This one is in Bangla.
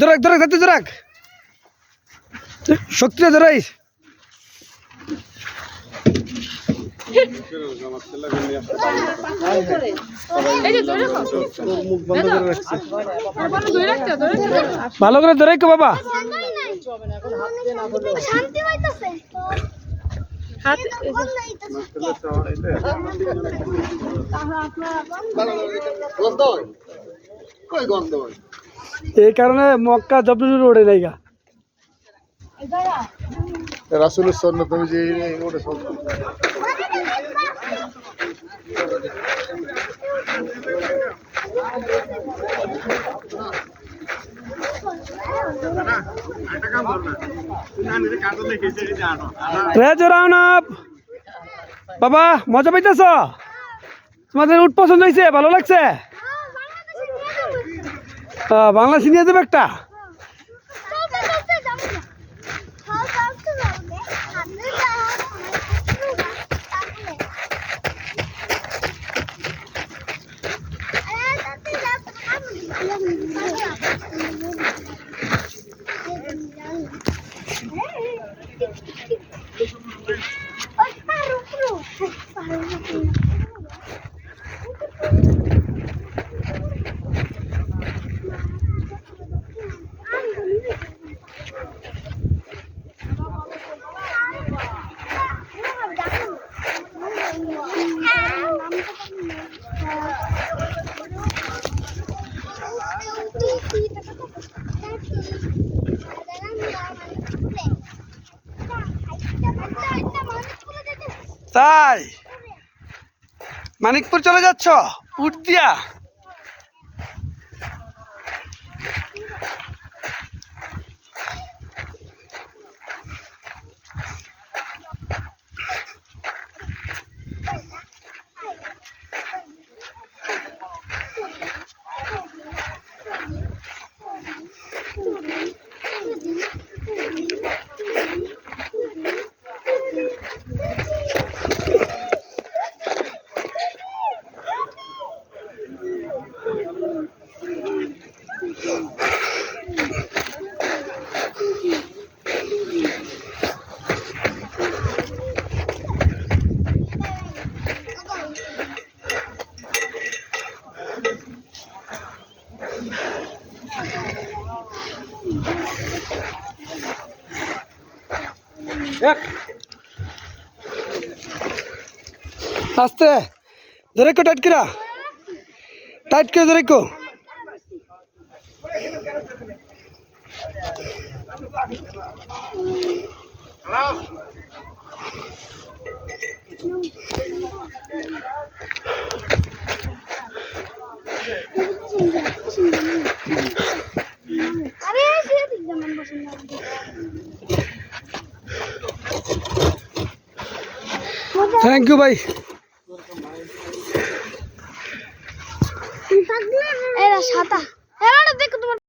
ধরে যাতে শক্তিটা ধরে করে ধরে ধরে রাখতে ভালো করে ধরাই কো বাবা। শান্তি পাইতেছে। হাত এই কারণে মক্কা জব্দ ওড়ে নাই গা রাসুলের সন্ন্যত যে ওটা সব। বাবা মজা পাইতেছ? তোমাদের উঠ পছন্দ হয়েছে ভালো লাগছে? বাংলা সিনিয়ে দেবে একটা? তাই? মানিকপুর চলে যাচ্ছ? উঠ দিয়া। আস্তে ধরে কো টাইট করা টাইট করে ধরে কো আরে থ্যাংক ইউ ভাই সাতা দেখো তোমার